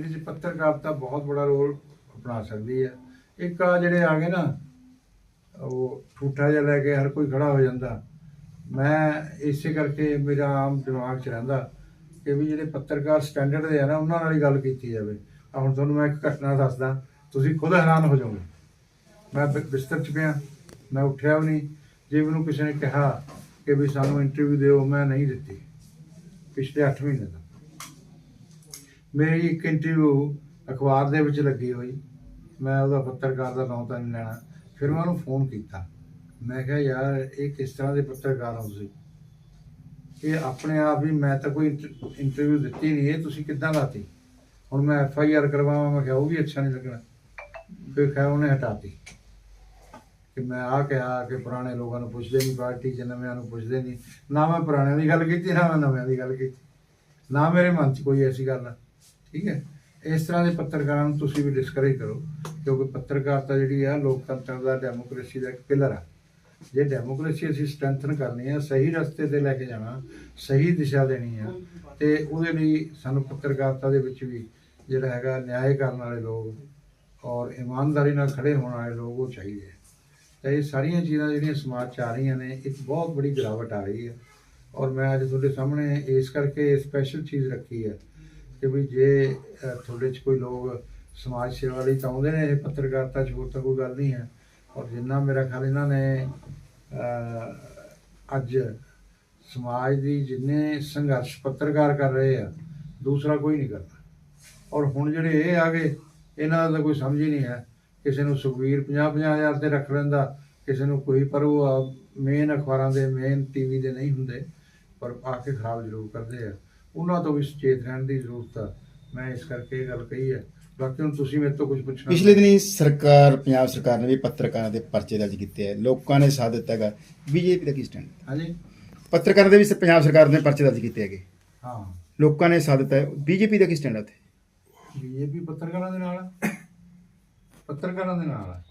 ਇਹਦੇ ਚ ਪੱਤਰਕਾਰਤਾ ਬਹੁਤ ਬੜਾ ਰੋਲ ਅਪਣਾ ਸਕਦੀ ਹੈ। ਇੱਕ ਆ ਜਿਹੜੇ ਆ ਗਏ ਨਾ, ਉਹ ਠੂਠਾ ਜਿਹਾ ਲੈ ਕੇ ਹਰ ਕੋਈ ਖੜਾ ਹੋ ਜਾਂਦਾ। ਮੈਂ ਇਸੇ ਕਰਕੇ ਮੇਰਾ ਆਮ ਦਿਮਾਗ 'ਚ ਰਹਿੰਦਾ ਕਿ ਵੀ ਜਿਹੜੇ ਪੱਤਰਕਾਰ ਸਟੈਂਡਰਡ ਦੇ ਆ ਨਾ, ਉਹਨਾਂ ਨਾਲ ਹੀ ਗੱਲ ਕੀਤੀ ਜਾਵੇ। ਆ ਹੁਣ ਤੁਹਾਨੂੰ ਮੈਂ ਇੱਕ ਘਟਨਾ ਦੱਸਦਾ, ਤੁਸੀਂ ਖੁਦ ਹੈਰਾਨ ਹੋ ਜਾਓਗੇ। ਮੈਂ ਬਿ- ਬਿਸਤਰ 'ਚ ਪਿਆ, ਮੈਂ ਉੱਠਿਆ ਵੀ ਨਹੀਂ। ਜੇ ਮੈਨੂੰ ਕਿਸੇ ਨੇ ਕਿਹਾ ਕਿ ਵੀ ਸਾਨੂੰ ਇੰਟਰਵਿਊ ਦਿਓ, ਮੈਂ ਨਹੀਂ ਦਿੱਤੀ। ਪਿਛਲੇ 8 ਮਹੀਨੇ ਤੋਂ ਮੇਰੀ ਇੱਕ ਇੰਟਰਵਿਊ ਅਖਬਾਰ ਦੇ ਵਿੱਚ ਲੱਗੀ ਹੋਈ। ਮੈਂ ਉਹਦਾ ਪੱਤਰਕਾਰ ਦਾ ਨਾਮ ਤਾਂ ਨਹੀਂ ਲੈਣਾ। ਫਿਰ ਮੈਂ ਉਹਨੂੰ ਫੋਨ ਕੀਤਾ। ਮੈਂ ਕਿਹਾ, ਯਾਰ, ਇਹ ਕਿਸ ਤਰ੍ਹਾਂ ਦੇ ਪੱਤਰਕਾਰ ਹੋ ਤੁਸੀਂ? ਇਹ ਆਪਣੇ ਆਪ ਹੀ ਮੈਂ ਤਾਂ ਕੋਈ ਇੰਟਰਵਿਊ ਦਿੱਤੀ ਨਹੀਂ। ਇਹ ਤੁਸੀਂ ਕਿੱਦਾਂ ਲਾਤੀ? ਹੁਣ ਮੈਂ ਐਫ ਆਈ ਆਰ ਕਰਵਾਵਾਂ, ਮੈਂ ਕਿਹਾ ਉਹ ਵੀ ਅੱਛਾ ਨਹੀਂ ਲੱਗਣਾ। ਫਿਰ ਕਿਹਾ ਉਹਨੇ ਹਟਾਤੀ। ਕਿ ਮੈਂ ਆ ਕਿਹਾ ਕਿ ਪੁਰਾਣੇ ਲੋਕਾਂ ਨੂੰ ਪੁੱਛਦੇ ਨਹੀਂ, ਪਾਰਟੀ ਚ ਨਵਿਆਂ ਨੂੰ ਪੁੱਛਦੇ ਨਹੀਂ। ਨਾ ਮੈਂ ਪੁਰਾਣਿਆਂ ਦੀ ਗੱਲ ਕੀਤੀ, ਨਾ ਮੈਂ ਨਵਿਆਂ ਦੀ ਗੱਲ ਕੀਤੀ। ਨਾ ਮੇਰੇ ਮਨ 'ਚ ਕੋਈ ਐਸੀ ਗੱਲ ਠੀਕ ਹੈ? ਇਸ ਤਰ੍ਹਾਂ ਦੇ ਪੱਤਰਕਾਰਾਂ ਨੂੰ ਤੁਸੀਂ ਵੀ ਡਿਸਕਰੇਜ ਕਰੋ, ਕਿਉਂਕਿ ਪੱਤਰਕਾਰਤਾ ਜਿਹੜੀ ਆ ਲੋਕਤੰਤਰ ਦਾ ਡੈਮੋਕ੍ਰੇਸੀ ਦਾ ਇੱਕ ਪਿਲਰ ਆ। ਜੇ ਡੈਮੋਕ੍ਰੇਸੀ ਅਸੀਂ ਸਟਰੈਂਥਨ ਕਰਨੀ ਹੈ ਸਹੀ ਰਸਤੇ ਤੇ ਲੈ ਕੇ ਜਾਣਾ, ਸਹੀ ਦਿਸ਼ਾ ਦੇਣੀ ਆ, ਤੇ ਉਹਦੇ ਲਈ ਸਾਨੂੰ ਪੱਤਰਕਾਰਤਾ ਦੇ ਵਿੱਚ ਵੀ ਜਿਹੜਾ ਹੈਗਾ ਨਿਆਂ ਕਰਨ ਵਾਲੇ ਲੋਕ ਔਰ ਇਮਾਨਦਾਰੀ ਨਾਲ ਖੜੇ ਹੋਣ ਵਾਲੇ ਲੋਕ ਉਹ ਚਾਹੀਦੇ ਆ। ਤਾਂ ਇਹ ਸਾਰੀਆਂ ਚੀਜ਼ਾਂ ਜਿਹੜੀਆਂ ਸਮਾਜ 'ਚ ਆ ਰਹੀਆਂ ਨੇ, ਇੱਕ ਬਹੁਤ ਬੜੀ ਗਿਰਾਵਟ ਆ ਰਹੀ ਹੈ ਔਰ ਮੈਂ ਅੱਜ ਤੁਹਾਡੇ ਸਾਹਮਣੇ ਇਸ ਕਰਕੇ ਸਪੈਸ਼ਲ ਚੀਜ਼ ਰੱਖੀ ਹੈ ਕਿ ਵੀ ਜੇ ਤੁਹਾਡੇ 'ਚ ਕੋਈ ਲੋਕ ਸਮਾਜ ਸੇਵਾ ਲਈ ਤਾਂ ਆਉਂਦੇ ਨੇ ਇਹ ਪੱਤਰਕਾਰਤਾ 'ਚ ਹੋਰ ਤਾਂ ਕੋਈ ਗੱਲ ਨਹੀਂ ਹੈ। ਔਰ ਜਿੰਨਾ ਮੇਰਾ ਖਿਆਲ ਇਹਨਾਂ ਨੇ ਅੱਜ ਸਮਾਜ ਦੀ ਜਿੰਨੇ ਸੰਘਰਸ਼ ਪੱਤਰਕਾਰ ਕਰ ਰਹੇ ਆ, ਦੂਸਰਾ ਕੋਈ ਨਹੀਂ ਕਰਦਾ। ਔਰ ਹੁਣ ਜਿਹੜੇ ਇਹ ਆ ਗਏ, ਇਹਨਾਂ ਦਾ ਤਾਂ ਕੋਈ ਸਮਝ ਹੀ ਨਹੀਂ ਹੈ। ਕਿਸੇ ਨੂੰ ਸੁਖਵੀਰ 50 ਹਜ਼ਾਰ ਤੇ ਰੱਖ ਲੈਂਦਾ, ਕਿਸੇ ਨੂੰ ਕੋਈ, ਪਰ ਉਹ ਮੇਨ ਅਖਬਾਰਾਂ ਦੇ ਮੇਨ ਟੀਵੀ ਦੇ ਨਹੀਂ ਹੁੰਦੇ, ਪਰ ਆ ਕੇ ਖਰਾਬ ਜ਼ਰੂਰ ਕਰਦੇ ਆ। ਉਹਨਾਂ ਤੋਂ ਵੀ ਸੁਚੇਤ ਰਹਿਣ ਦੀ ਜ਼ਰੂਰਤ ਆ। ਮੈਂ ਇਸ ਕਰਕੇ ਇਹ ਗੱਲ ਕਹੀ ਹੈ। ਬਾਕੀ ਹੁਣ ਤੁਸੀਂ ਮੇਰੇ ਤੋਂ ਕੁਝ ਪੁੱਛਣਾ ਪਿਛਲੇ ਦਿਨੀ ਸਰਕਾਰ ਪੰਜਾਬ ਸਰਕਾਰ ਨੇ ਵੀ ਪੱਤਰਕਾਰਾਂ ਦੇ ਪਰਚੇ ਦਰਜ ਕੀਤੇ ਹੈ ਲੋਕਾਂ ਨੇ ਸਾਥ ਦਿੱਤਾ ਹੈਗਾ। ਬੀਜੇਪੀ ਦਾ ਕੀ ਸਟੈਂਡ? ਹਾਂਜੀ। ਪੱਤਰਕਾਰਾਂ ਦੇ ਵੀ ਪੰਜਾਬ ਸਰਕਾਰ ਨੇ ਪਰਚੇ ਦਰਜ ਕੀਤੇ ਹੈਗੇ। ਹਾਂ। ਲੋਕਾਂ ਨੇ ਸਾਥ ਦਿੱਤਾ ਬੀਜੇਪੀ ਦਾ ਕੀ ਸਟੈਂਡ ਹੈ ਉੱਥੇ? ਬੀਜੇਪੀ ਪੱਤਰਕਾਰਾਂ ਦੇ ਨਾਲ। ਪੱਤਰਕਾਰਾਂ ਦੇ ਨਾਲ ਆ।